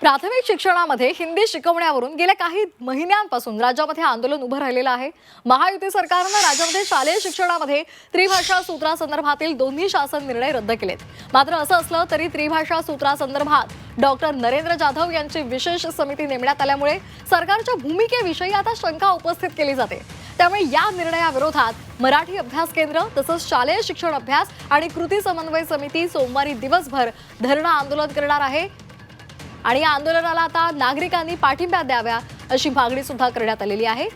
प्राथमिक शिक्षणामध्ये हिंदी शिकवण्यावरून गेल्या काही महिन्यांपासून राज्यामध्ये आंदोलन उभं राहिलेलं आहे. महायुती सरकारनं राज्यामध्ये शालेय शिक्षणामध्ये त्रिभाषा सूत्रासंदर्भातील दोन्ही शासन निर्णय रद्द केलेत. मात्र असं असलं तरी त्रिभाषा सूत्रासंदर्भात डॉक्टर नरेंद्र जाधव यांची विशेष समिती नेमण्यात आल्यामुळे सरकारच्या भूमिकेविषयी आता शंका उपस्थित केली जाते. त्यामुळे या निर्णयाविरोधात मराठी अभ्यास केंद्र तसंच शालेय शिक्षण अभ्यास आणि कृती समन्वय समिती सोमवारी दिवसभर धरणं आंदोलन करणार आहे. आणि या आंदोलनाला आता नागरिकांनी पाठिंबा द्याव्या अशी मागणी सुद्धा करण्यात आलेली आहे.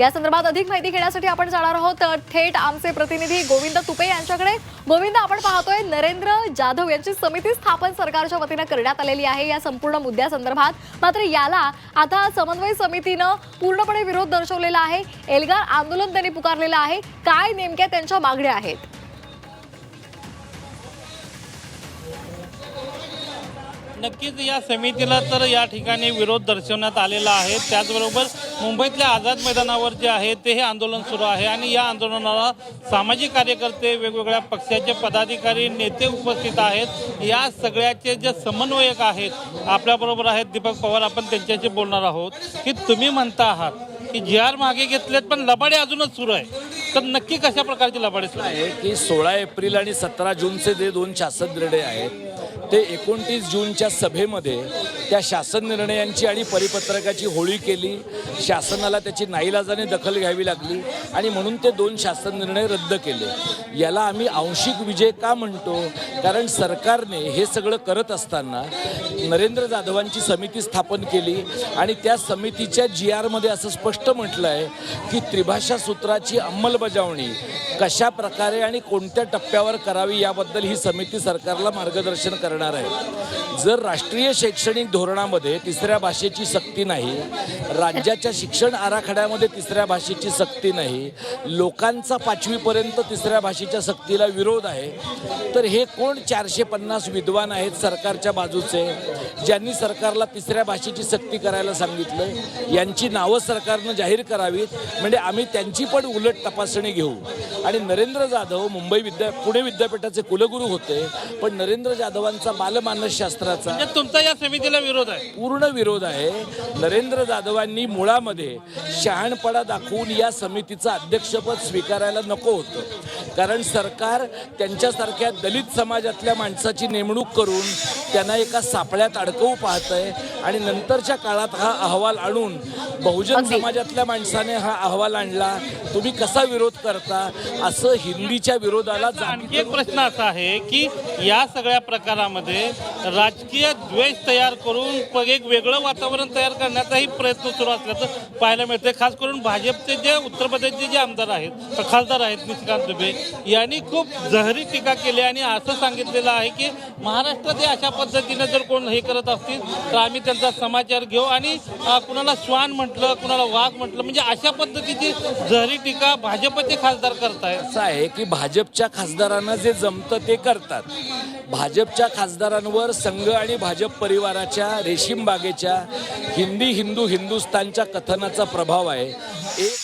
या संदर्भात अधिक माहिती घेण्यासाठी आपण जाणार आहोत थेट आमचे प्रतिनिधी गोविंद तुपे यांच्याकडे. गोविंद आपण पाहतोय नरेंद्र जाधव यांची समिती स्थापन सरकारच्या वतीनं करण्यात आलेली आहे या संपूर्ण मुद्द्यासंदर्भात मात्र याला आता समन्वय समितीनं पूर्णपणे विरोध दर्शवलेला आहे. एल्गार आंदोलन त्यांनी पुकारलेलं आहे. काय नेमक्या त्यांच्या मागण्या आहेत? नक्कीच या समितीला तर या ठिकाणी विरोध दर्शवण्यात आलेला आहे. त्याचबरोबर मुंबईतल्या आझाद मैदानावर जे आहे ते हे आंदोलन सुरू आहे आणि या आंदोलनाला सामाजिक कार्यकर्ते वेगवेगळ्या पक्षाचे पदाधिकारी नेते उपस्थित आहेत. या सगळ्याचे जे समन्वयक आहेत आपल्याबरोबर आहेत दीपक पवार. आपण त्यांच्याशी बोलणार आहोत की तुम्ही म्हणता आहात की जी आर मागे घेतलेत पण लबाडे अजूनच सुरू आहे. तर नक्की कशा प्रकारचे लबाडे सुरू आहे? की सोळा एप्रिल आणि सतरा जूनचे जे दोन शासन निर्णय आहेत ते एकोणतीस जूनच्या सभेमध्ये त्या शासन निर्णयांची आणि परिपत्रकाची होळी केली. शासनाला त्याची नाईलाजाने दखल घ्यावी लागली आणि म्हणून ते दोन शासन निर्णय रद्द केले. याला आम्ही आंशिक विजय का म्हणतो? कारण सरकारने हे सगळं करत असताना नरेंद्र जाधवांची समिती स्थापन केली आणि त्या समितीच्या जी आरमध्ये असं स्पष्ट म्हटलं आहे की त्रिभाषा सूत्राची अंमलबजावणी कशा प्रकारे आणि कोणत्या टप्प्यावर करावी याबद्दल ही समिती सरकारला मार्गदर्शन करणार आहे. जर राष्ट्रीय शैक्षणिक धोरणामध्ये तिसऱ्या भाषेची सक्ती नाही राज्याच्या शिक्षण आराखड्यामध्ये तिसऱ्या भाषेची सक्ती नाही लोकांचा पाचवीपर्यंत तिसऱ्या भाषेच्या सक्तीला विरोध आहे तर हे कोण चारशे पन्नास विद्वान आहेत सरकारच्या बाजूचे ज्यांनी सरकारला तिसऱ्या भाषेची सक्ती करायला सांगितलं यांची नावं सरकारनं जाहीर करावीत म्हणजे आम्ही त्यांची पण उलट तपासणी घेऊ. आणि नरेंद्र जाधव मुंबई विद्या पुणे विद्यापीठाचे कुलगुरू होते पण नरेंद्र जाधवांचा बालमानसशास्त्राचा म्हणजे तुमचा या समितीला विरोध आहे. पूर्ण विरोध आहे. नरेंद्र जाधवांनी मुळामध्ये शहाणपणा दाखवून या समितीचं अध्यक्षपद स्वीकारायला नको होतं. कारण सरकार त्यांच्यासारख्या दलित समाजातल्या माणसाची नेमणूक करून त्यांना एका सापळ्यात अडकवू पाहत आहे आणि नंतरच्या काळात हा अहवाल आणून बहुजन. समाजातल्या माणसाने हा अहवाल आणला. तुम्ही कसा विरोध करता? असं हिंदीच्या विरोधाला आणखी एक प्रश्न असा आहे की या सगळ्या प्रकारामध्ये राजकीय द्वेष तयार करून एक वेगळं वातावरण तयार करण्याचाही प्रयत्न सुरू असल्याचं पाहायला मिळते खास करून भाजपचे जे उत्तर प्रदेशचे जे आमदार आहेत खासदार आहेत निशिकांत दुबे यांनी खूप जहरी टीका केली आणि असं सांगितलेलं आहे की महाराष्ट्रात अशा पद्धतीने जर कोण हे करत असतील तर आम्ही त्यांचा समाचार घेऊ आणि कुणाला श्वान म्हटलं कुणाला वाघ म्हटलं म्हणजे अशा पद्धतीची जहरी टीका भाजपचे खासदार करतायत. असं आहे की भाजपच्या खासदारांना जे जमतं ते करतात. भाजपच्या खासदारांवर संघ आणि भाजप परिवाराच्या रेशीमबागेच्या हिंदी हिंदू हिंदुस्तानच्या कथनाचा प्रभाव आहे. एक